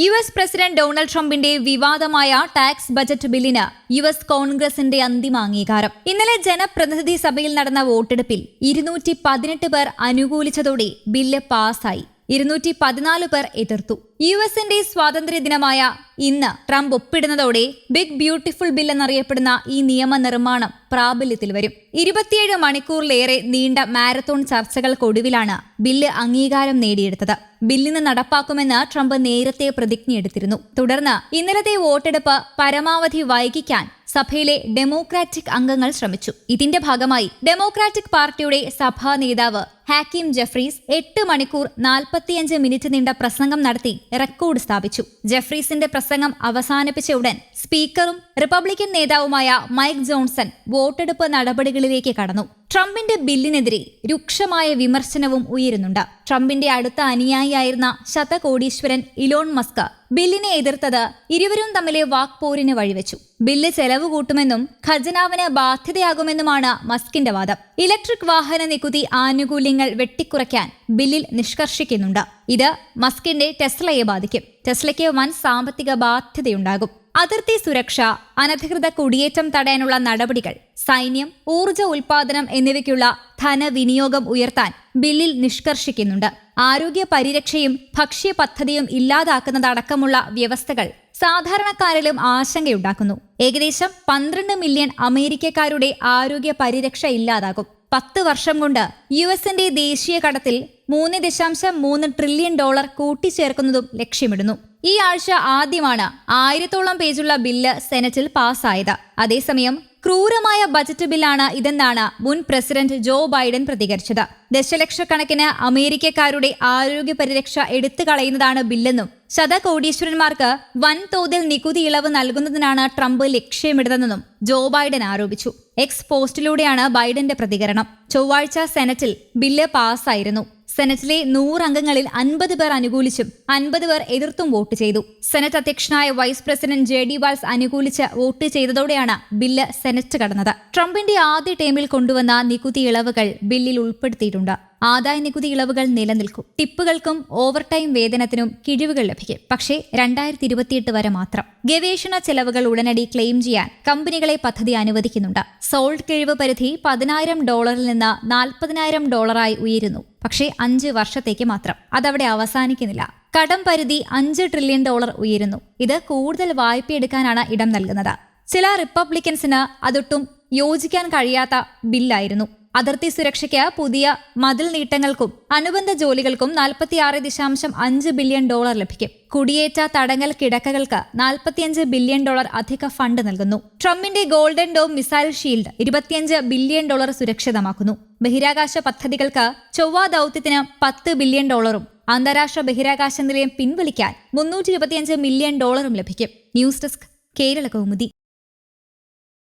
U S president Donald ട്രംപിന്റെ വിവാദമായ tax budget ബില്ലിന് യു എസ് കോൺഗ്രസിന്റെ അന്തിമ അംഗീകാരം. ഇന്നലെ ജനപ്രതിനിധി സഭയിൽ നടന്ന വോട്ടെടുപ്പിൽ ഇരുന്നൂറ്റി പതിനെട്ട് പേർ അനുകൂലിച്ചതോടെ ബില്ല് പാസായി. ഇരുന്നൂറ്റി പതിനാല് പേർ എതിർത്തു. യു എസിന്റെ സ്വാതന്ത്ര്യ ദിനമായ ഇന്ന് ട്രംപ് ഒപ്പിടുന്നതോടെ ബിഗ് ബ്യൂട്ടിഫുൾ ബിൽ എന്നറിയപ്പെടുന്ന ഈ നിയമനിർമ്മാണം പ്രാബല്യത്തിൽ വരും. ഇരുപത്തിയേഴ് മണിക്കൂറിലേറെ നീണ്ട മാരത്തോൺ ചർച്ചകൾക്കൊടുവിലാണ് ബില്ല് അംഗീകാരം നേടിയെടുത്തത്. ബില്ലിന് നടപ്പാക്കുമെന്ന് ട്രംപ് നേരത്തെ പ്രതിജ്ഞയെടുത്തിരുന്നു. തുടർന്ന് ഇന്നലത്തെ വോട്ടെടുപ്പ് പരമാവധി വൈകിക്കാൻ സഭയിലെ ഡെമോക്രാറ്റിക് അംഗങ്ങൾ ശ്രമിച്ചു. ഇതിന്റെ ഭാഗമായി ഡെമോക്രാറ്റിക് പാർട്ടിയുടെ സഭാ നേതാവ് ഹാക്കിം ജെഫ്രീസ് എട്ട് മണിക്കൂർ നാൽപ്പത്തിയഞ്ച് മിനിറ്റ് നീണ്ട പ്രസംഗം നടത്തി റെക്കോർഡ് സ്ഥാപിച്ചു. ജെഫ്രീസിന്റെ പ്രസംഗം അവസാനിപ്പിച്ച ഉടൻ സ്പീക്കറും റിപ്പബ്ലിക്കൻ നേതാവുമായ മൈക്ക് ജോൺസൺ വോട്ടെടുപ്പ് നടപടികളിലേക്ക് കടന്നു. ട്രംപിന്റെ ബില്ലിനെതിരെ രൂക്ഷമായ വിമർശനവും ഉയരുന്നുണ്ട്. ട്രംപിന്റെ അടുത്ത അനുയായിയായിരുന്ന ശതകോടീശ്വരൻ ഇലോൺ മസ്ക് ബില്ലിനെ എതിർത്തത് ഇരുവരും തമ്മിലെ വാക്പോരിന് വഴിവെച്ചു. ബില്ല് ചെലവ് കൂട്ടുമെന്നും ഖജനാവിന് ബാധ്യതയാകുമെന്നുമാണ് മസ്കിന്റെ വാദം. ഇലക്ട്രിക് വാഹന നികുതി ആനുകൂല്യങ്ങൾ വെട്ടിക്കുറയ്ക്കാൻ ബില്ലിൽ നിഷ്കർഷിക്കുന്നുണ്ട്. ഇത് മസ്കിന്റെ ടെസ്ലയെ ബാധിക്കും. ടെസ്ലയ്ക്ക് വൻ സാമ്പത്തിക ബാധ്യതയുണ്ടാകും. അതിർത്തി സുരക്ഷ അനധികൃത കുടിയേറ്റം തടയാനുള്ള നടപടികൾ സൈന്യം ഊർജ ഉൽപാദനം എന്നിവയ്ക്കുള്ള ധനവിനിയോഗം ഉയർത്താൻ ബില്ലിൽ നിഷ്കർഷിക്കുന്നുണ്ട്. ആരോഗ്യ പരിരക്ഷയും ഭക്ഷ്യ പദ്ധതിയും ഇല്ലാതാക്കുന്നതടക്കമുള്ള വ്യവസ്ഥകൾ സാധാരണക്കാരിലും ആശങ്കയുണ്ടാക്കുന്നു. ഏകദേശം പന്ത്രണ്ട് മില്യൺ അമേരിക്കക്കാരുടെ ആരോഗ്യ പരിരക്ഷ ഇല്ലാതാകും. പത്ത് വർഷം കൊണ്ട് യു എസിന്റെ ദേശീയ കടത്തിൽ മൂന്ന് ദശാംശം മൂന്ന് ട്രില്യൺ ഡോളർ കൂട്ടിച്ചേർക്കുന്നതും ലക്ഷ്യമിടുന്നു. ഈ ആഴ്ച ആദ്യമാണ് ആയിരത്തോളം പേജുള്ള ബില്ല് സെനറ്റിൽ പാസ്സായത്. അതേസമയം ക്രൂരമായ ബജറ്റ് ബില്ലാണ് ഇതെന്നാണ് മുൻ പ്രസിഡന്റ് ജോ ബൈഡൻ പ്രതികരിച്ചത്. ദശലക്ഷക്കണക്കിന് അമേരിക്കക്കാരുടെ ആരോഗ്യ പരിരക്ഷ എടുത്തു കളയുന്നതാണ് ബില്ലെന്നും ശതകോടീശ്വരന്മാർക്ക് വൻതോതിൽ നികുതി ഇളവ് നൽകുന്നതിനാണ് ട്രംപ് ലക്ഷ്യമിടുന്നതെന്നും ജോ ബൈഡൻ ആരോപിച്ചു. എക്സ് പോസ്റ്റിലൂടെയാണ് ബൈഡന്റെ പ്രതികരണം. ചൊവ്വാഴ്ച സെനറ്റിൽ ബില്ല് പാസ്സായിരുന്നു. സെനറ്റിലെ നൂറംഗങ്ങളിൽ അൻപത് പേർ അനുകൂലിച്ചും അൻപത് പേർ എതിർത്തും വോട്ട് ചെയ്തു. സെനറ്റ് അധ്യക്ഷനായ vice president J D Walz അനുകൂലിച്ച് വോട്ട് ചെയ്തതോടെയാണ് ബില്ല് സെനറ്റ് കടന്നത്. ട്രംപിന്റെ ആദ്യ ടേമിൽ കൊണ്ടുവന്ന നികുതി ഇളവുകൾ ബില്ലിൽ ഉൾപ്പെടുത്തിയിട്ടുണ്ട്. ആദായ നികുതി ഇളവുകൾ നിലനിൽക്കും. ടിപ്പുകൾക്കും ഓവർ ടൈം വേതനത്തിനും കിഴിവുകൾ ലഭിക്കും. പക്ഷേ രണ്ടായിരത്തി ഇരുപത്തിയെട്ട് വരെ മാത്രം. ഗവേഷണ ചെലവുകൾ ഉടനടി ക്ലെയിം ചെയ്യാൻ കമ്പനികളെ പദ്ധതി അനുവദിക്കുന്നുണ്ട്. സോൾഡ് കിഴിവ് പരിധി പതിനായിരം ഡോളറിൽ നിന്ന് നാൽപ്പതിനായിരം ഡോളറായി ഉയരുന്നു. പക്ഷേ അഞ്ച് വർഷത്തേക്ക് മാത്രം. അതവിടെ അവസാനിക്കുന്നില്ല. കടം പരിധി അഞ്ച് ട്രില്യൺ ഡോളർ ഉയരുന്നു. ഇത് കൂടുതൽ വായ്പയെടുക്കാനാണ് ഇടം നൽകുന്നത്. ചില റിപ്പബ്ലിക്കൻസിന് അതൊട്ടും യോജിക്കാൻ കഴിയാത്ത ബില്ലായിരുന്നു. അതിർത്തി സുരക്ഷയ്ക്ക് പുതിയ മതിൽ നീട്ടങ്ങൾക്കും അനുബന്ധ ജോലികൾക്കും നാൽപ്പത്തിയാറ് ദശാംശം അഞ്ച് ബില്യൺ ഡോളർ ലഭിക്കും. കുടിയേറ്റ തടങ്കൽ കിടക്കകൾക്ക് നാൽപ്പത്തിയഞ്ച് ബില്യൺ ഡോളർ അധിക ഫണ്ട് നൽകുന്നു. ട്രംപിന്റെ ഗോൾഡൻ ഡോം മിസൈൽ ഷീൽഡ് ഇരുപത്തിയഞ്ച് ബില്യൺ ഡോളർ സുരക്ഷിതമാക്കുന്നു. ബഹിരാകാശ പദ്ധതികൾക്ക് ചൊവ്വ ദൗത്യത്തിന് പത്ത് ബില്യൺ ഡോളറും അന്താരാഷ്ട്ര ബഹിരാകാശ നിലയം പിൻവലിക്കാൻ മുന്നൂറ്റി മില്യൺ ഡോളറും ലഭിക്കും. News desk Kerala Kaumudi.